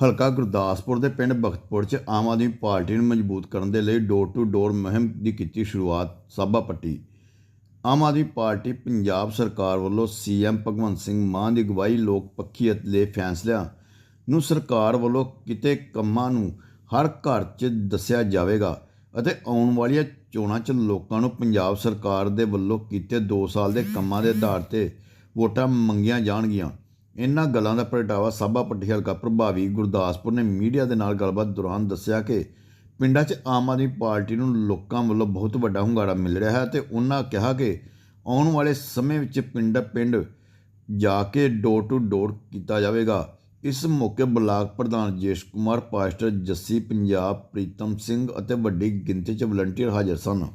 ਹਲਕਾ ਗੁਰਦਾਸਪੁਰ ਦੇ ਪਿੰਡ ਬਖਤਪੁਰ 'ਚ ਆਮ ਆਦਮੀ ਪਾਰਟੀ ਨੂੰ ਮਜ਼ਬੂਤ ਕਰਨ ਦੇ ਲਈ ਡੋਰ ਟੂ ਡੋਰ ਮੁਹਿੰਮ ਦੀ ਕੀਤੀ ਸ਼ੁਰੂਆਤ, ਸਾਬਾ ਪੱਟੀ। ਆਮ ਆਦਮੀ ਪਾਰਟੀ ਪੰਜਾਬ ਸਰਕਾਰ ਵੱਲੋਂ ਸੀਐਮ ਭਗਵੰਤ ਸਿੰਘ ਮਾਨ ਦੀ ਅਗਵਾਈ ਲੋਕ ਪੱਖੀ ਅਤੇ ਫੈਸਲਿਆਂ ਨੂੰ ਸਰਕਾਰ ਵੱਲੋਂ ਕਿਤੇ ਕੰਮਾਂ ਨੂੰ ਹਰ ਘਰ 'ਚ ਦੱਸਿਆ ਜਾਵੇਗਾ ਅਤੇ ਆਉਣ ਵਾਲੀਆਂ ਚੋਣਾਂ 'ਚ ਲੋਕਾਂ ਨੂੰ ਪੰਜਾਬ ਸਰਕਾਰ ਦੇ ਵੱਲੋਂ ਕੀਤੇ 2 ਸਾਲ ਦੇ ਕੰਮਾਂ ਦੇ ਆਧਾਰ ਤੇ ਵੋਟਾਂ ਮੰਗੀਆਂ ਜਾਣਗੀਆਂ। ਇਹਨਾਂ ਗੱਲਾਂ ਦਾ ਪ੍ਰਗਟਾਵਾ ਸਾਬਾ ਪੱਟੀ ਹਲਕਾ ਪ੍ਰਭਾਵੀ ਗੁਰਦਾਸਪੁਰ ਨੇ ਮੀਡੀਆ ਦੇ ਨਾਲ ਗੱਲਬਾਤ ਦੌਰਾਨ ਦੱਸਿਆ ਕਿ ਪਿੰਡਾਂ 'ਚ ਆਮ ਆਦਮੀ ਪਾਰਟੀ ਨੂੰ ਲੋਕਾਂ ਵੱਲੋਂ ਬਹੁਤ ਵੱਡਾ ਹੁੰਗਾਰਾ ਮਿਲ ਰਿਹਾ ਹੈ ਤੇ ਉਹਨਾਂ ਕਿਹਾ ਕਿ ਆਉਣ ਵਾਲੇ ਸਮੇਂ ਵਿੱਚ ਪਿੰਡ ਪਿੰਡ ਜਾ ਕੇ ਡੋਰ ਟੂ ਡੋਰ ਕੀਤਾ ਜਾਵੇਗਾ। ਇਸ ਮੌਕੇ ਬਲਾਕ ਪ੍ਰਧਾਨ ਜੇਸ਼ ਕੁਮਾਰ, ਪਾਸਟਰ ਜੱਸੀ, ਪੰਜਾਬ ਪ੍ਰੀਤਮ ਸਿੰਘ ਅਤੇ ਵੱਡੀ ਗਿਣਤੀ 'ਚ ਵਲੰਟੀਅਰ ਹਾਜ਼ਰ ਸਨ।